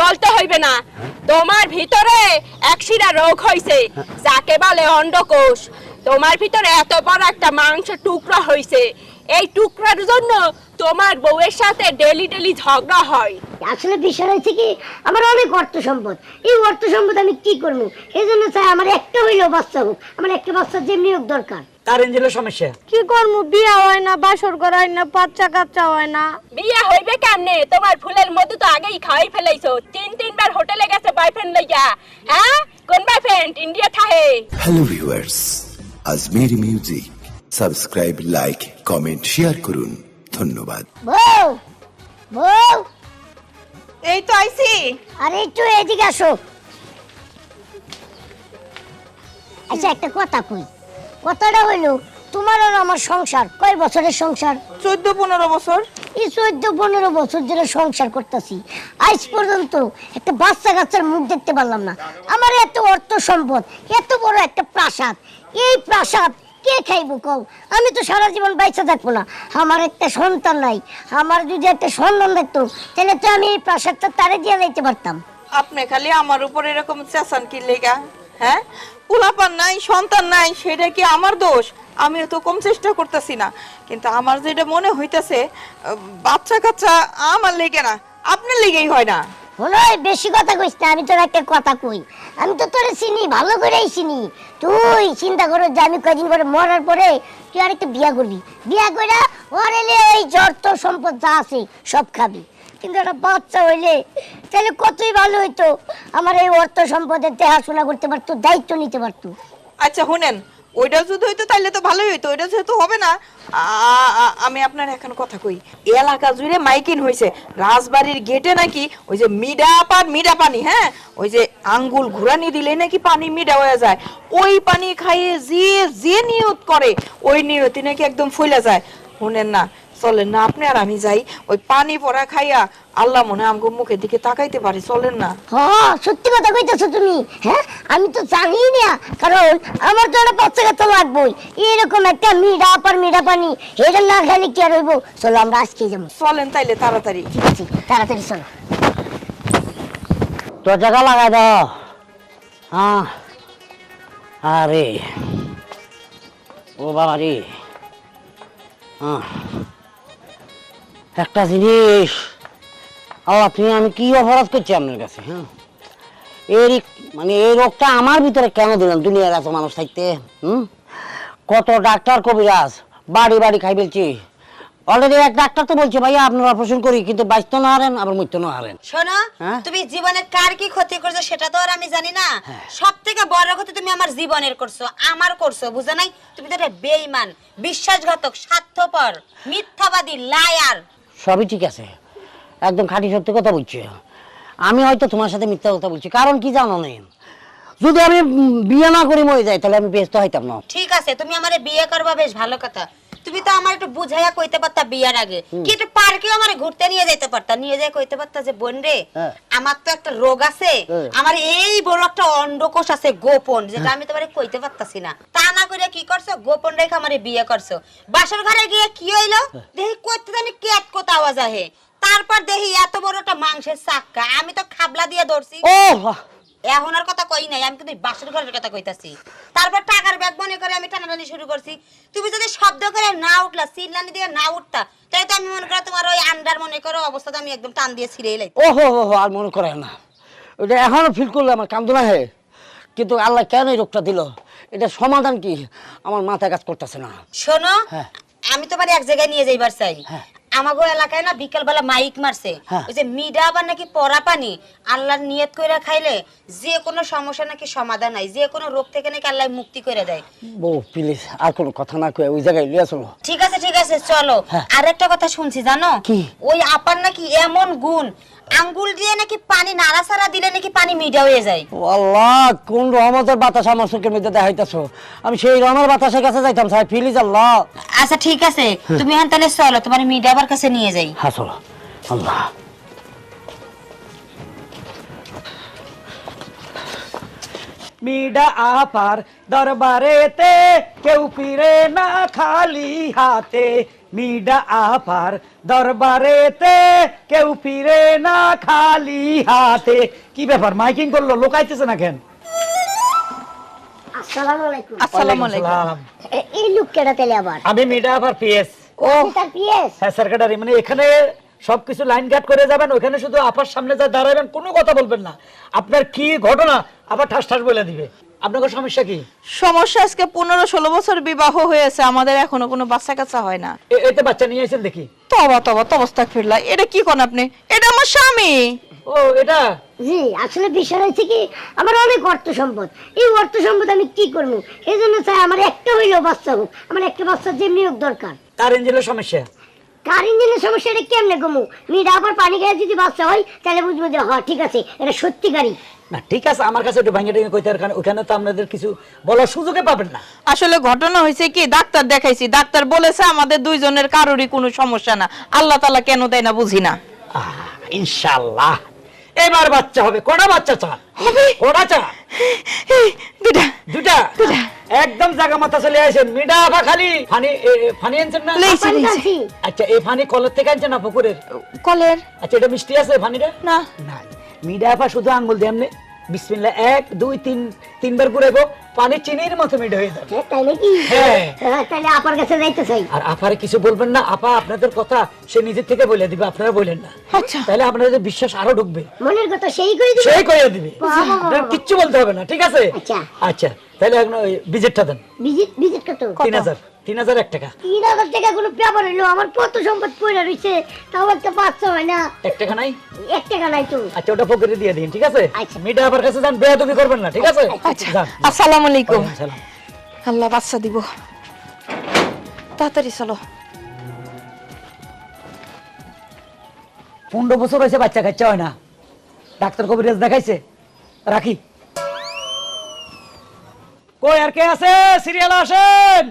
বলতে হইবে না। তোমার ভিতরে একশিরা রোগ হইছে, যাকে বলে অন্ডকোষ। তোমার ভিতরে এত বড় একটা মাংস টুকরা হইছে। এই টুকরার জন্য তোমার বউয়ের সাথে ডেলি ডেলি ঝগড়া হয়। আসলে বিষয় হয়েছে কি, আমার অনেক অর্থ সম্পদ। এই অর্থ সম্পদ আমি কি করব? এই জন্য চাই আমার একটা হইলেও বাচ্চা হোক। আমার একটা বাচ্চা যেমনি হোক দরকার। তার এঞ্জেলের সমস্যা। কি করব বিয়া হয় না বাসর হয় না বাচ্চা কাচ্চা হয় না। বিয়ে হইবে কেমনে? তোমার ফুলের মধ্যে তো আগেই খাওয়াই ফেলাইছো। তিন তিনবার হোটেলে গেছে বয়ফ্রেন্ড লইয়া। হ্যাঁ? কোন boyfriend India থাহে। Hello viewers Ajmer music subscribe like comment share করুন। ধন্যবাদ। বউ বউ। এই তো আইছি। আরে একটু এদিকে আসো। আচ্ছা একটা কথা কই। কথাটা হইল তোমার আর আমার সংসার কয় বছরের সংসার? চোদ্দ পনেরো বছর। এই চোদ্দ পনেরো বছর ধরে সংসার করতেছি। আজ পর্যন্ত একটা বাচ্চা কাচ্চার মুখ দেখতে পারলাম না। আমার এত অর্থ সম্পদ এত বড় একটা প্রাসাদ। এই প্রাসাদ কে খাইবো কও? আমি তো সারা জীবন বাইচা থাকব না। আমার একটা সন্তান নাই। আমার যদি একটা সন্তান থাকতো তাহলে তো আমি এই প্রাসাদটা তারে দিয়ে যাইতে পারতাম। আপনি খালি আমার উপর এরকম চেঁচান কি লেগা। হ্যাঁ? পোলাপান নাই, সন্তান নাই, সেটা কি আমার দোষ? আমি তো কম চেষ্টা করতেছি না। কিন্তু আমার যেটা মনে হইতাছে বাচ্চা কাচ্চা আমার লেগে না, আপনার লেগেই হয় না। হলো বেশি কথা কইস না, আমি তোর একটা কথা কই। আমি তো তোরে চিনি, ভালো করেই চিনি। তুই চিন্তা করো যে আমি কদিন পরে মরার পরে তুই আরেকটা বিয়া করবি বিয়া করে ওর এই জর্ত সম্পদ যা আছে সব খাবি। কিন্তু একটা বাচ্চা হইলে তাহলে কতই ভালো হইতো? আমার এই অর্থ সম্পদের দেখাশোনা করতে পারতো, দায়িত্ব নিতে পারতো। আচ্ছা শুনেন ওইটা যদি হইতো তাহলে তো ভালোই হইতো, ওইটা যেহেতু হবে না আমি আপনার এখন কথা কই। এলাকা জুড়ে মাইকিন হয়েছে রাজবাড়ির গেটে নাকি ওই যে মিডা পান, মিডা পানি হ্যাঁ? ওই যে আঙ্গুল ঘুরানি দিলে নাকি পানি মিডা হয়ে যায়। ওই পানি খাইয়ে যে যে নিয়ত করে, ওই নিয়তি নাকি একদম ফুলে যায়। শুনেন না চলেন না আপনি আর আমি যাই। ওই পানি পড়া খাইয়া আল্লাহ মনে আমগো মুখের দিকে তাকাইতে পারে চলেন না। হ্যাঁ সত্যি কথা কইতেছো তুমি। হ্যাঁ আমি তো জানি না কারণ আমার তো একটা বাচ্চা কাচ্চা লাগবেই। এরকম একটা মিঠা পার মিঠা পানি এটা না খেলে কি আর হইব? চলো আমরা আজকে যাব। চলেন তাইলে তাড়াতাড়ি। ঠিক আছে তাড়াতাড়ি চলো। দরজাটা লাগাই দাও। হ্যাঁ আরে। ও বাবা রে হ্যাঁ একটা জিনিস। আল্লাহ তুমি আমি কি অপরাধ করছি আপনার কাছে হ্যাঁ? এই মানে এই রোগটা আমার ভিতরে কেন দিলাম দুনিয়ার এত মানুষ থাকতে হুম? কত ডাক্তার কবিরাজ বাড়ি বাড়ি খাই ফেলছি। অলরেডি এক ডাক্তার তো বলছে ভাইয়া আপনার অপারেশন করি কিন্তু বাঁচতে না হারেন আবার মরতে না হারেন। শোনো হ্যাঁ? তুমি জীবনে কার কি ক্ষতি করছ সেটা তো আর আমি জানি না। সব থেকে বড় ক্ষতি তুমি আমার জীবনের করছ আমার করছ বুঝো নাই? তুমি তো একটা বেইমান বিশ্বাসঘাতক স্বার্থপর মিথ্যাবাদী লায়ার সবই ঠিক আছে। একদম খাঁটি সত্যি কথা বলছি। আমি হয়তো তোমার সাথে মিথ্যা কথা বলছি কারণ কি জানো নেই যদি আমি বিয়ে না করে মরে যাই তাহলে আমি ব্যস্ত হইতাম না। ঠিক আছে তুমি আমারে বিয়ে করবা বেশ ভালো কথা। তুমি তো আমার একটু বুঝাইয়া কইতে পারতা বিয়ার আগে। কি একটু পার্কেও আমার ঘুরতে নিয়ে যেতে পারতা? নিয়ে যাই কইতে পারতা যে বোন রে হ্যাঁ। আমার তো একটা রোগ আছে। হ্যাঁ। আমার এই বড় একটা অন্ডকোষ আছে গোপন যেটা আমি তোমারে কইতে পারতাছি না। তা না করে কি করছ? গোপন রেখে আমারে বিয়ে করছ। বাসর ঘরে গিয়ে কি হইল? দেখি কইতে জানি কেট কোথা আওয়াজ আহে। তারপর দেখি এত বড় একটা মাংসের চাক্কা। আমি তো খাবলা দিয়ে ধরছি। ও এখন আর কথা কই নাই আমি কিন্তু বাসর ঘরের কথা কইতাছি। তারপর টাকার ব্যাগ মনে করে আমি টানাটানি শুরু করছি। তুমি যদি শব্দ করে না উঠলা দিয়ে না উঠতা তাই তো আমি মনে করো তোমার ওই আন্ডার মনে করো অবস্থাতে আমি একদম টান দিয়ে ছিঁড়ে এলাই ও হো হো আর মনে করে না। ওটা এখনও ফিল করলে আমার হে কিন্তু আল্লাহ কেন এই রোগটা দিল? এটা সমাধান কি? আমার মাথায় কাজ করতেছে না। শোনো হ্যাঁ। আমি তোমার এক জায়গায় নিয়ে যাইবার চাই। হ্যাঁ। আমাগো এলাকায় না বিকেল বেলা মাইক মারছে। হ্যাঁ। ওই যে মিডা আবার নাকি পরা পানি আল্লাহর নিয়ত কইরা খাইলে যে কোনো সমস্যা নাকি সমাধান নাই যে কোনো রোগ থেকে নাকি আল্লাহ মুক্তি করে দেয়। বউ প্লিজ আর কোনো কথা না কয়ে ওই জায়গায় লিয়ে চলো। ঠিক আছে ঠিক আছে চলো। আরেকটা আর একটা কথা শুনছি জানো? কি? ওই আপার নাকি এমন গুণ আঙ্গুল দিয়ে নাকি পানি নাড়া নাড়াচাড়া দিলে নাকি পানি মিডা হয়ে যায়? ও আল্লাহ কোন রহমতের বাতাস আমার চোখের মধ্যে দেখাইতেছো? আমি সেই রহমতের বাতাসের কাছে যাইতাম সাহেব প্লিজ আল্লাহ। আচ্ছা ঠিক আছে। তুমি এখন তাহলে চলো তোমার মিডা আবার কাছে নিয়ে যাই। হ্যাঁ চলো। আল্লাহ। মিডা আপার দরবারেতে কেউ ফিরে না খালি হাতে মিডা আপার দরবারেতে কেউ ফিরে না খালি হাতে কি ব্যাপার? মাইকিং করল লোকাইতেছে না কেন? আসসালামু আলাইকুম। আসসালামু আলাইকুম। এই লোক আবার? আমি মিডা আপার পিএস। ও তার পিএস? হ্যাঁ সেক্রেটারি মানে এখানে সবকিছু লাইন কাট করে যাবেন ওখানে শুধু আপার সামনে যা দাঁড়াবেন কোনো কথা বলবেন না। আপনার কি ঘটনা আবার ঠাস ঠাস বলে দিবে। আপনার সমস্যা কি? সমস্যা আজকে পনেরো ষোলো বছর বিবাহ হয়েছে আমাদের এখনও কোনো বাচ্চা কাচ্চা হয় না। এতে বাচ্চা নিয়ে আসেন দেখি। তবা তবা তবস্তা ফিরলা এটা কি কোন আপনি? এটা আমার স্বামী। ও এটা? জি আসলে বিষয় হচ্ছে কি আমার অনেক অর্থ সম্পদ। এই অর্থ সম্পদ আমি কি করব? এই জন্য চাই আমার একটা হইলেও বাচ্চা হোক। আমার একটা বাচ্চা যেমনি হোক দরকার। তার ইঞ্জিনের সমস্যা। কার ইঞ্জিনের সমস্যাটা কেমনে কমু? মিটা আবার পানি খেয়ে যদি বাচ্চা হয় তাহলে বুঝব যে হ্যাঁ ঠিক আছে এটা সত্যিকারই না ঠিক আছে আমার কাছে একটু ভাঙে টেঙে কইতে কারণ ওখানে তো আপনাদের কিছু বলার সুযোগে পাবেন না। আসলে ঘটনা হয়েছে কি ডাক্তার দেখাইছি ডাক্তার বলেছে আমাদের দুইজনের কারোরই কোনো সমস্যা না। আল্লাহ তালা কেন দেয় না বুঝি না। আহ, ইনশাআল্লাহ। এবার বাচ্চা হবে কটা বাচ্চা চান? কটা চান? দুটা। একদম জায়গা মাথা চলে আসেন মিডা বা খালি? ফানি ফানি আনছেন না? আচ্ছা এই ফানি কলের থেকে আনছেন না পুকুরের? কলের। আচ্ছা এটা মিষ্টি আছে ফানিটা? না। না মিডা আপা শুধু আঙ্গুল দিয়ে এমনি বিসমিল্লাহ এক দুই তিন তিনবার ঘুরেবো পানি চিনির মতো মিড হয়ে যাবে। তাই নাকি? হ্যাঁ। হ্যাঁ, তাহলে আপার কাছে যাইতে চাই। আর আপারে কিছু বলবেন না আপা আপনাদের কথা সে নিজের থেকে বলে দিবে আপনারা বলেন না। আচ্ছা। তাহলে আপনাদের বিশ্বাস আরও ঢুকবে। মনের কথা সেই করে দিবে? সেই কই দিবে। কিচ্ছু বলতে হবে না ঠিক আছে? আচ্ছা। আচ্ছা তাহলে এখন ওই বিজেটটা দেন। বিজেট বিজেট কত তিন হাজার। তিন হাজার এক টাকা। তিন হাজার টাকা কোনো ব্যাপার হইল? আমার কত সম্পদ পড়ে রয়েছে তাও একটা বাচ্চা হয় না। এক টাকা নাই? এক টাকা নাই তো। আচ্ছা ওটা পকেটে দিয়ে দিন ঠিক আছে? আচ্ছা। মিটা আবার কাছে যান বেয়াদবি করবেন না ঠিক আছে? আচ্ছা। আসসালামু আলাইকুম। আল্লাহ বাচ্চা দিব। তাড়াতাড়ি চলো। পনেরো বছর হয়েছে বাচ্চা কাচ্চা হয় না। ডাক্তার কবিরাজ দেখাইছে। রাখি। কই আর কে আছে? সিরিয়াল আসেন।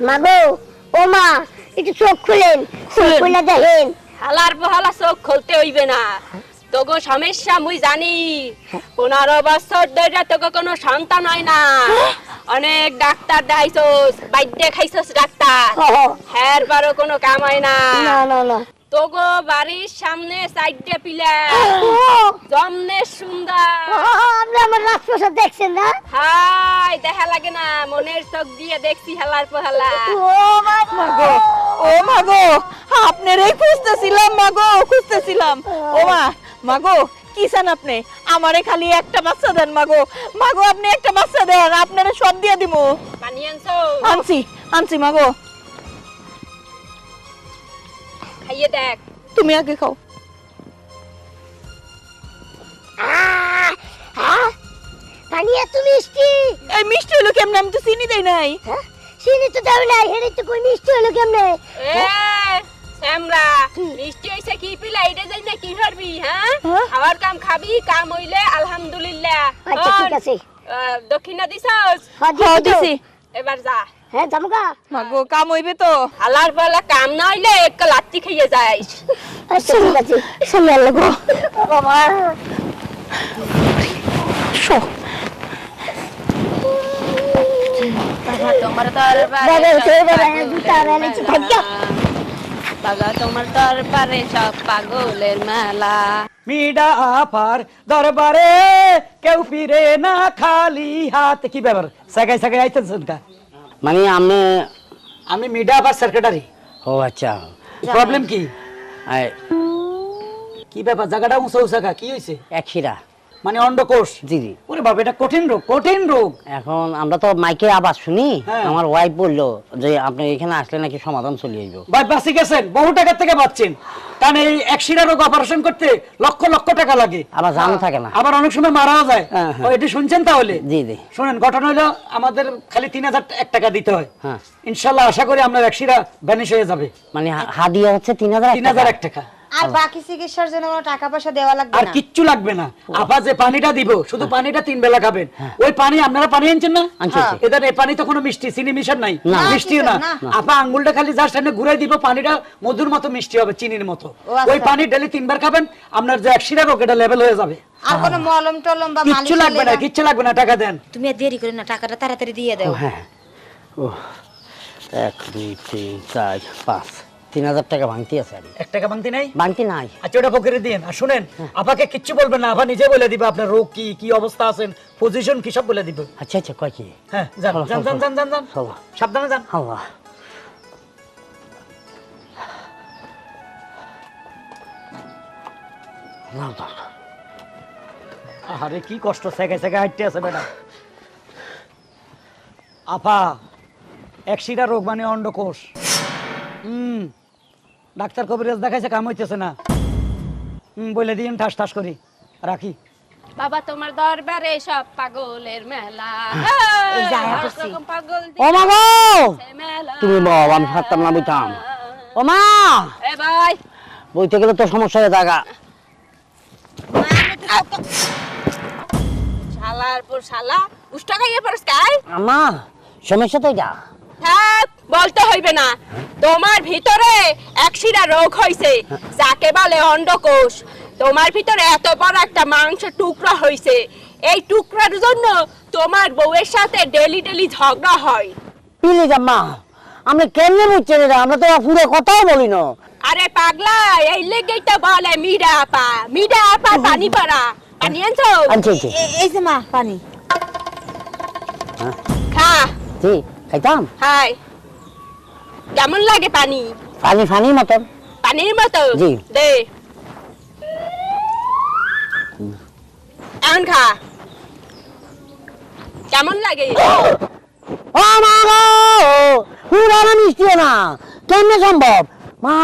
মাগো ও মা একটু চোখ খুলেন চোখ খুলে দেখেন। হালার বহালা চোখ খুলতে হইবে না। তোগো সমস্যা মুই জানি। পনেরো বছর ধরে তোকে কোনো সন্তান হয় না। অনেক ডাক্তার দেখাইছস বাইদ্যে খাইছস ডাক্তার। হ্যাঁ বারো কোনো কাম হয় না। না না না। তোগো বাড়ির সামনে সাইডে পিলা জমনে সুন্দর। আপনি আমার রাজপ্রসাদ দেখছেন না? হাই দেখা লাগে না মনের চোখ দিয়ে দেখছি হেলার পহেলা। ও মাগো ও মাগো আপনারই খুঁজতেছিলাম মাগো খুঁজতেছিলাম। ও মা মাগো কি চান আপনি? আমারে খালি একটা বাচ্চা দেন মাগো মাগো আপনি একটা বাচ্চা দেন আপনারে সব দিয়ে দিমু। পানি আনছো? আনছি আনছি মাগো খাইয়ে দেখ। তুমি আগে খাও। পানি এত মিষ্টি? এই মিষ্টি হলো কেমনে? আমি তো চিনি দেই নাই। হ্যাঁ? চিনি তো দাও না হেরে তো কই মিষ্টি হলো কেমনে? এ শ্যামরা মিষ্টি হইছে কি পিলা? এটা যাই না কি করবি হ্যাঁ? হ্যাঁ? খাওয়ার কাম খাবি কাম হইলে আলহামদুলিল্লাহ। আচ্ছা ঠিক আছে। দক্ষিণা দিছস? হ্যাঁ দিছি দিছি। এবার যা। হ্যাঁ জামুকা মাগো কাম হইবে তো। হালার বেলা কাম না হইলে এক লাত্তি খাইয়ে যাইস আচ্ছা ঠিক আছে। সামনে আল্লাহ গো। বাবা। শো। দরবারে বাবা তোমার সব পাগলের মেলা। মিডা আপার কেউ ফিরে না খালি হাতে। কি ব্যাপার? সাগাই সাগাই আইতেছেন কা? মানে আমি আমি মিডা বা সেক্রেটারি ও আচ্ছা। প্রবলেম কি? আই কি ব্যাপার? জায়গাটা উঁচা উঁচা কা? কি হয়েছে এক শিরা। মানে অন্ডকোষ। জি জি। ওরে বাবা এটা কঠিন রোগ কঠিন রোগ। এখন আমরা তো মাইকে আবার শুনি হ্যাঁ। আমার ওয়াইফ বলল যে আপনি এখানে আসলে নাকি সমাধান চলে আসব ভাই বাঁচি গেছেন বহু টাকা থেকে বাঁচছেন। কারণ এই এক শিরা রোগ অপারেশন করতে লক্ষ লক্ষ টাকা লাগে। আবার জানা থাকে না। আবার অনেক সময় মারাও যায়। হ্যাঁ, হ্যাঁ। ও, এটি শুনছেন তাহলে? জি জি। শোনেন ঘটনা হলো আমাদের খালি তিন হাজার এক টাকা দিতে হয়। হ্যাঁ। ইনশাল্লাহ আশা করি আপনার এক শিরা ভ্যানিশ হয়ে যাবে। মানে হাদিয়া হচ্ছে তিন হাজার তিন হাজার এক টাকা। আর বাকি চিকিৎসার জন্য কোনো টাকা পয়সা দেওয়া লাগবে আর কিচ্ছু লাগবে না। আপা যে পানিটা দিব শুধু পানিটা তিন বেলা খাবেন। ওই পানি আপনারা পানি আনছেন না? আনছি। এদের এই পানি তো কোনো মিষ্টি চিনি মিশার নাই। না। মিষ্টিও না। না। আপা আঙ্গুলটা খালি জাস্ট এনে ঘুরাই দিব পানিটা মধুর মতো মিষ্টি হবে চিনির মতো। আচ্ছা। ওই পানি ডেলি তিনবার খাবেন আপনার যে একশিরা রোগ এটা লেভেল হয়ে যাবে। আর কোনো মলম টলম বা মালিশ কিচ্ছু লাগবে না কিচ্ছু লাগবে না টাকা দেন। তুমি আর দেরি করে না টাকাটা তাড়াতাড়ি দিয়ে দাও। হ্যাঁ। ও এক দুই তিন চার পাঁচ। তিন হাজার টাকা ভাঙতি আছে আর এক টাকা ভাঙতি নাই? ভাঙতি নাই। আচ্ছা ওটা পকেটে দিন। আর শুনেন হ্যাঁ। আপাকে কিচ্ছু বলবেন না আপা নিজে বলে দিবে আপনার রোগ কি কি অবস্থা আছেন পজিশন কি সব বলে দিবে। আচ্ছা আচ্ছা কয় কি? হ্যাঁ যান যান যান যান যান। যান সাবধানে যান। আল্লাহ। আরে কি কষ্ট সেকে সেকে হাঁটতে আছে ম্যাডাম আপা একশিটা রোগ মানে অন্ডকোষ। হুম ডাক্তার কবিরাজ দেখাইছে কাম হইতেছে না। হুম বলে দিন ঠাস ঠাস করি। রাখি। বাবা তোমার দরবারে সব পাগলের মেলা। যে। রকম পাগল ও মা গো! তুমি বাবা আমি পারতাম না বইতাম ও মা! এ ভাই। বইতে গেলে তো সমস্যা হয়ে থাকা শালার পর শালা উষ্টা খাইয়ে পড়স কাই আমা সমস্যা তো থাক বলতে হইবে না। তোমার ভিতরে একশিরা রোগ হইছে যাকে বলে অন্ডকোষ। তোমার ভিতরে এত বড় একটা মাংস টুকরা হইছে। এই টুকরার জন্য তোমার বউয়ের সাথে ডেলি ডেলি ঝগড়া হয়। প্লিজ আম্মা আমরা কেমনে বুঝছেন এটা আমরা তো পুরো কথাও বলি না। আরে পাগলা এই লেগেই তো বলে মিডা আপা। মিডা আপা পানি পড়া। পানি আনছো? আনছি আনছি। এই যে মা পানি। খা। জি খাইতাম? হাই। কেমন লাগে পানি? পানি ফানি মতন। পানির মতো জি। দে। এখন খা। কেমন লাগে? ও মা গো! পুরো মিষ্টি না। কেমনে সম্ভব? মা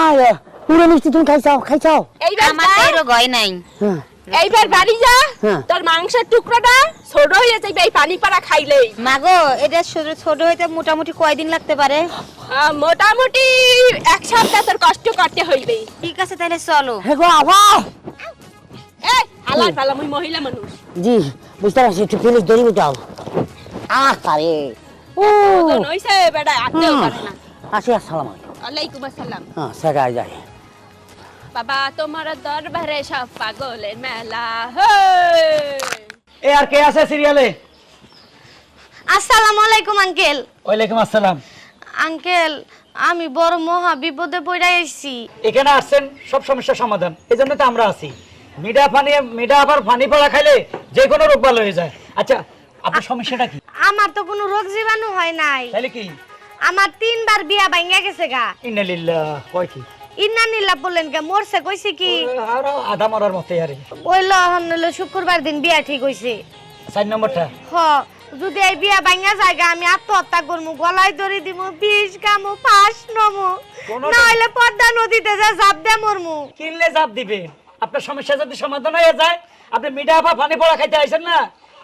পুরো মিষ্টি তুমি খাইছাও খাইছাও? এইবার আমার তো হয় নাই। হ্যাঁ। এইবার বাড়ি যা। হ্যাঁ। তোর মাংসের টুকরোটা ছোট হয়ে যাবে এই পানি পাড়া খাইলেই। মাগো এটা ছোট ছোট হইতে মোটামুটি কয়দিন লাগতে পারে? মোটামুটি এক সপ্তাহ তোর কষ্ট করতে হইবে। ঠিক আছে তাহলে চলো। হে গো আবা এই হালার পালা মুই মহিলা মানুষ। জি বুঝতে পারছি একটু প্লিজ দেরি বুঝাও আহ কারে ও নইছে বেটা আটতেও পারে না। আসি আসসালাম আলাইকুম। আসসালাম। হ্যাঁ সেগাই যাই। বাবা তোমার দরবারে সব পাগলের মেলা এ আর কে আছে সিরিয়ালে আসসালামু আলাইকুম আঙ্কেল। ওয়ালাইকুম আসসালাম। আঙ্কেল আমি বড় মহা বিপদে পড়ে এসেছি এখানে আসছেন সব সমস্যার সমাধান। এই জন্য তো আমরা আছি। মিডা পানি মিডা আবার পানি পড়া খাইলে যে কোনো রোগ ভালো হয়ে যায়। আচ্ছা আপনার সমস্যাটা কি? আমার তো কোনো রোগ জীবাণু হয় নাই। তাহলে কি? আমার তিনবার বিয়া ভাঙ্গা গেছে গা। ইন্নালিল্লাহ কয় কি? ইন্না নিল্লা বললেন কে মরছে কইছে কি? আর আধা মরার মতো আরে ওই লহন শুক্রবার দিন বিয়া ঠিক হইছে। চার নম্বরটা? হ যদি এই বিয়া ভাঙ্গা জায়গা আমি আত্মহত্যা করব গলায় ধরে দিব বিষ গামু পাশ নমু। কোনো- না হইলে পদ্মা নদীতে যা জাপ দে মরমু। কিনলে চাপ দিবেন আপনার সমস্যা যদি সমাধান হয়ে যায় আপনি মিঠা আপা পানি পড়া খাইতে আইছেন না?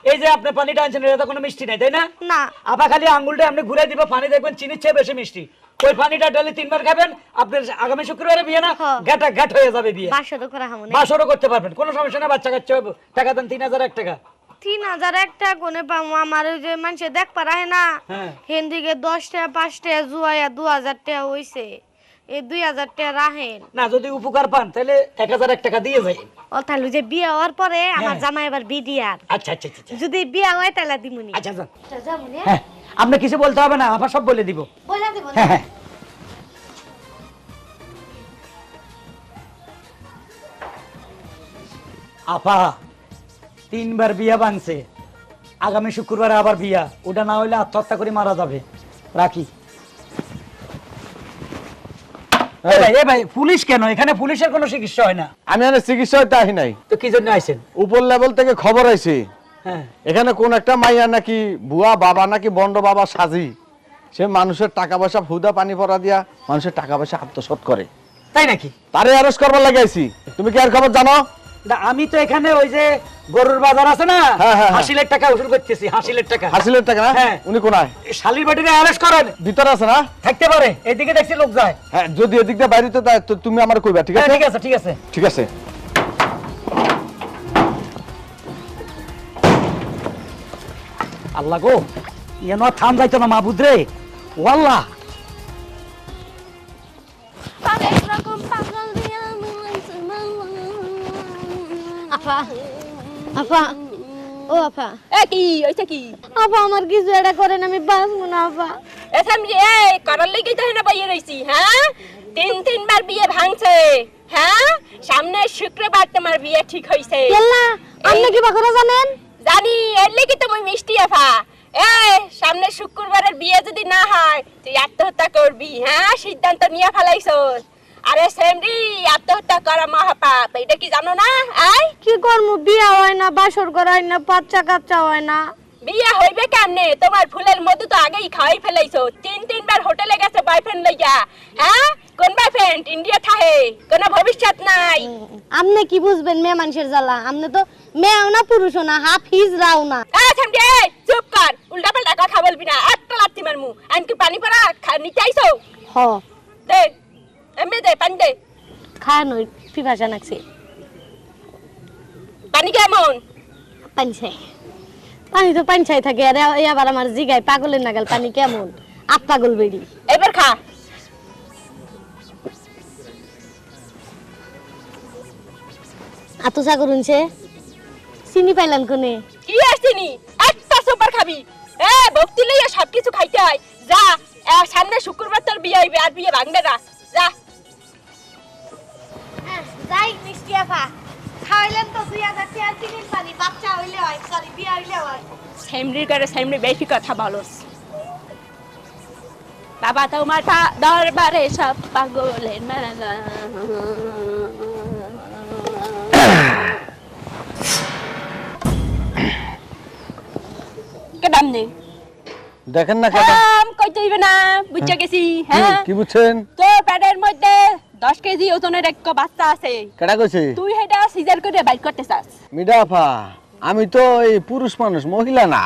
এই যে আপনি পানিটা আনছেন এটা তো কোনো মিষ্টি নাই তাই না? না। আপা খালি আঙ্গুলটা আপনি ঘুরে দিবে পানি দেখবেন চিনির চেয়ে বেশি মিষ্টি। ওই পানিটা ডেলি তিনবার খাবেন? আপনার আগামী শুক্রবারে বিয়ে না? হ্যাঁ। ঘাটা ঘাট হয়ে যাবে বিয়ে। বাসর করা হামু বাসরও করতে পারবেন। কোনো সমস্যা না বাচ্চা কাচ্চা হবে। টাকা দেন তিন হাজার এক টাকা। তিন হাজার একটা কোনে পাবো আমার ওই যে মানুষে দেখ পারায় না। হ্যাঁ। হেন্দিকে জুয়াইয়া দু হাজার টাকা হইছে। এই দুই হাজার টাকা রাহেন না যদি উপকার পান তাহলে এক হাজার এক টাকা দিয়ে ও তাহলে যে বিয়ে হওয়ার পরে আমার হ্যাঁ। জামাই এবার বিডিয়ার আচ্ছা আচ্ছা আচ্ছা, যদি বিয়ে হয় তাহলে দিমুনি। আচ্ছা। হ্যাঁ। আপনি কিছু বলতে হবে না? আপা সব বলে দিব। বলে দিব হ্যাঁ হ্যাঁ। আপা তিনবার বিয়া ভাঙছে আগামী শুক্রবারে আবার বিয়া। ওটা না হইলে আত্মহত্যা করে মারা যাবে। রাখি। এ ভাই, পুলিশ কেন? এখানে পুলিশের কোনো চিকিৎসা হয় না। আমি চিকিৎসা নাই। তো কি জন্য আইছেন? উপর লেভেল থেকে খবর আইছে। হ্যাঁ এখানে কোন একটা মাইয়া নাকি বুয়া বাবা নাকি বন্ড বাবা সাজি সে মানুষের টাকা পয়সা ফুদা পানি পরা দিয়া মানুষের টাকা পয়সা আত্মসাৎ করে। তাই নাকি? তারে অ্যারেস্ট করবার লাগাইছি তুমি কি আর খবর জানো? না আমি তো এখানে ওই যে গরুর বাজার আছে না হ্যাঁ, হ্যাঁ, হ্যাঁ। হাসিলের টাকা উসুল করতেছি হাসিলের টাকা। হাসিলের টাকা না। উনি কোনায়? শালির বাটিতে অ্যারেস্ট করেন। ভিতরে আছে না? থাকতে পারে এদিকে দেখছি লোক যায়। হ্যাঁ যদি এদিক দিয়ে বাইরে তো তুমি আমার কইবা ঠিক আছে? ঠিক আছে ঠিক আছে। ঠিক আছে। আল্লাহ গো ইয়ে নয় থাম যাইতো না মাহবুদ রে। ওয়াল্লাহ আপা আপা ও আপা। এ কি হইছে কি? আপা আমার কিছু এটা করেন আমি বাঁচবো না আপা। এ সামনে এ করার লেগে তো হেনা বাইয়ে রইছি হ্যাঁ? তিন তিনবার বিয়ে ভাঙছে হ্যাঁ? সামনে শুক্রবার তোমার বিয়ে ঠিক হইছে। কেল্লা আপনি কি বাকরা জানেন? জানি এর লেগে তো মই মিষ্টি আফা। এ সামনে শুক্রবারের বিয়ে যদি না হয় তুই আত্মহত্যা করবি হ্যাঁ? সিদ্ধান্ত নিয়ে ফেলাইছস। আরে সেমরি আত্মহত্যা করা মহাপাপ এটা কি জানো না? আয় কি করব বিয়া হয় না বাসর করায় না বাচ্চা কাচ্চা হয় না। বিয়ে হইবে কেমনে? তোমার ফুলের মধু তো আগেই খাওয়াই ফেলাইছো তিন তিনবার হোটেলে গেছে বয়ফ্রেন্ড লইয়া হ্যাঁ? কোন বয়ফ্রেন্ড ইন্ডিয়া থাহে কোনো ভবিষ্যৎ নাই। আপনি কি বুঝবেন মেয়ে মানুষের জ্বালা? আপনি তো মেয়েও না পুরুষও না হাফ হিজ রাও না। এই, চুপ কর উল্টা পাল্টা কথা বলবি না একটা লাত্তি মারমু। আনকি পানি পড়া খা- নিতে আইছো? হ। দে এমনি দে পানি দে। খায় পিপাসা নাকছে পানি কেমন? পানি চাই। পানি তো পানি চাই থাকে আর এ আবার আমার জিগায় পাগলের নাগাল পানি কেমন? আপ পাগল বেড়ি। এবার খা। আতো চা করুনছে চিনি পাইলাম কোনে? কি আসছিনি একটা সুপার খাবি। এ ভক্তি লইয়া সব কিছু খাইতে হয় যা এ, সামনে শুক্রবার তোর বিয়ে হইবে আর বিয়ে ভাঙবে না। যা। যাই মিষ্টি আফা খাইলেন তো দুই হাজার চেয়ার চিনির পানি। বাচ্চা হইলে হয় সরি বিয়া হইলে হয়। সেমরির করে সেমরি বেশি কথা বলস বাবা তোমার দরবারে সব পাগলের মেলা। দেখেন না কইতে হইবে না বুঝতে গেছি হ্যাঁ? কি বুঝছেন? তোর প্যাডের মধ্যে দশ কেজি ওজনের এক বাচ্চা আছে। কেডা কইছে? তুই সেটা সিজার করে বাইর করতে চাস। মিডাফা আমি তো এই পুরুষ মানুষ মহিলা না।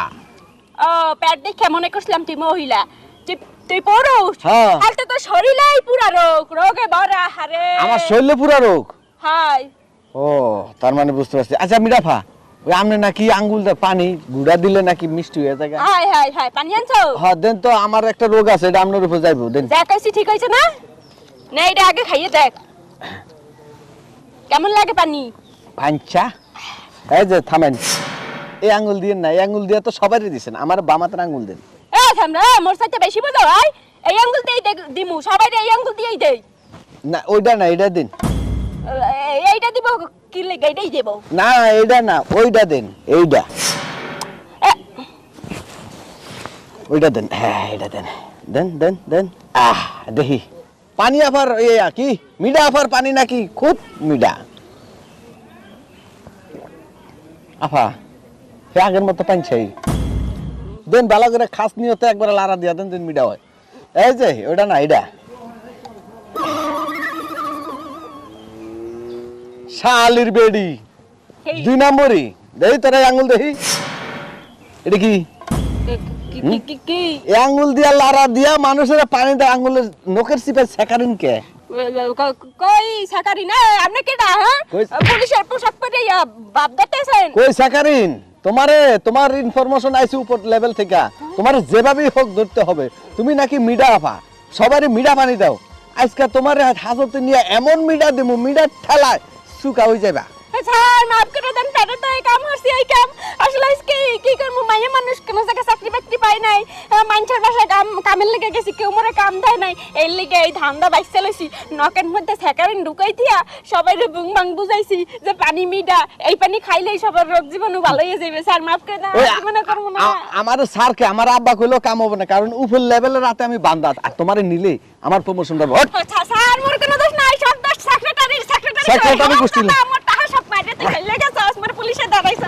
ও প্যাড দেখে মনে করছিলাম তুই মহিলা। তুই পুরুষ? হ্যাঁ। তো তোর শরীরেই পুরা রোগ রোগে ভরা হারে। আমার শরীরে পুরা রোগ? হাই ও তার মানে বুঝতে পারছি। আচ্ছা মিডাফা ওই আপনি নাকি আঙ্গুল পানি গুড়া দিলে নাকি মিষ্টি হয়ে থাকে হাই হাই হাই পানি আনছো? হ্যাঁ দেন তো আমার একটা রোগ আছে এটা আপনার উপর যাইবো দেন। যা কইছি ঠিক হয়েছে না? না এটা আগে খাইয়ে দেখ। কেমন লাগে পানি? পাঞ্চা? এই যে থামেন। এই আঙ্গুল দিয়ে না এই আঙ্গুল দিয়ে তো সবারই দিছেন আমার বামাতের আঙ্গুল দেন। এ সামরা মোর সাথে বেশি বুঝো ভাই এই আঙ্গুল দিয়েই দিমু সবাই এই আঙ্গুল দিয়েই দেই। না ওইটা না এটা দিন। এইটা দিব কি লেগে এইটাই দেব। না এইটা না ওইটা দেন এইটা ওইটা দেন হ্যাঁ এটা দেন। দেন দেন দেন। আহ দেখি। পানি আফার এ কি? মিডা আফার পানি নাকি? খুব মিডা। আফা সে আগের মতো পানি চাই দেন ভালো করে খাস নিয়তে একবার লারা দিয়া দেন দেন মিডা হয়। এই যে ওইটা না এটা শালির বেডি। দুই নম্বরই। দেখি তোরা এই আঙ্গুল দেখি। এটা কি? আঙ্গুল দিয়া লারা দিয়া মানুষের আঙ্গুলের নখের সিপে সেকারিন কে? ক- কই সাকারি আপনি কেডা হ্যাঁ? পুলিশের পোশাক পরে বাপ দেখতেছেন কই সেকারিন তোমারে তোমার ইনফরমেশন আইছে উপর লেভেল থেকে। তোমার যেভাবেই হোক ধরতে হবে। তুমি নাকি মিডা আফা সবারই মিডা পানি দাও। আজকে তোমার হাজতে নিয়ে এমন মিডা দিমু মিডা ঠেলায়। সুকা হয়ে যাবা স্যার মাফ করে দেন পেটে তো এই কাম হচ্ছে এই কাম। আসলে আজকে কি করব মাইয়া মানুষ কোনো জায়গায় চাকরি বাকরি পাই নাই। মানুষের বাসায় কাম কামের লেগে গেছি কেউ মরে কাম দেয় নাই। এর লিগে এই ধান্দা বাইসে লইছি নকের মধ্যে সেকারিন ঢুকাই দিয়া সবাই বুং বাং বুঝাইছি যে পানি মিডা এই পানি খাইলেই সবার রোগ জীবাণু ভালো হয়ে যাবে স্যার মাফ করে দেন মনে করব না। আমার স্যারকে আমার আব্বা কইলেও কাম হবে না কারণ উপর লেভেলের রাতে আমি বান্দা আর তোমারে নিলে আমার প্রমোশন আচ্ছা, স্যার মোর কোনো দোষ টাকা আমি কুস্তি আমার টাকা সব মাইরে তুই লাগা পুলিশে দাঁড়াইছ।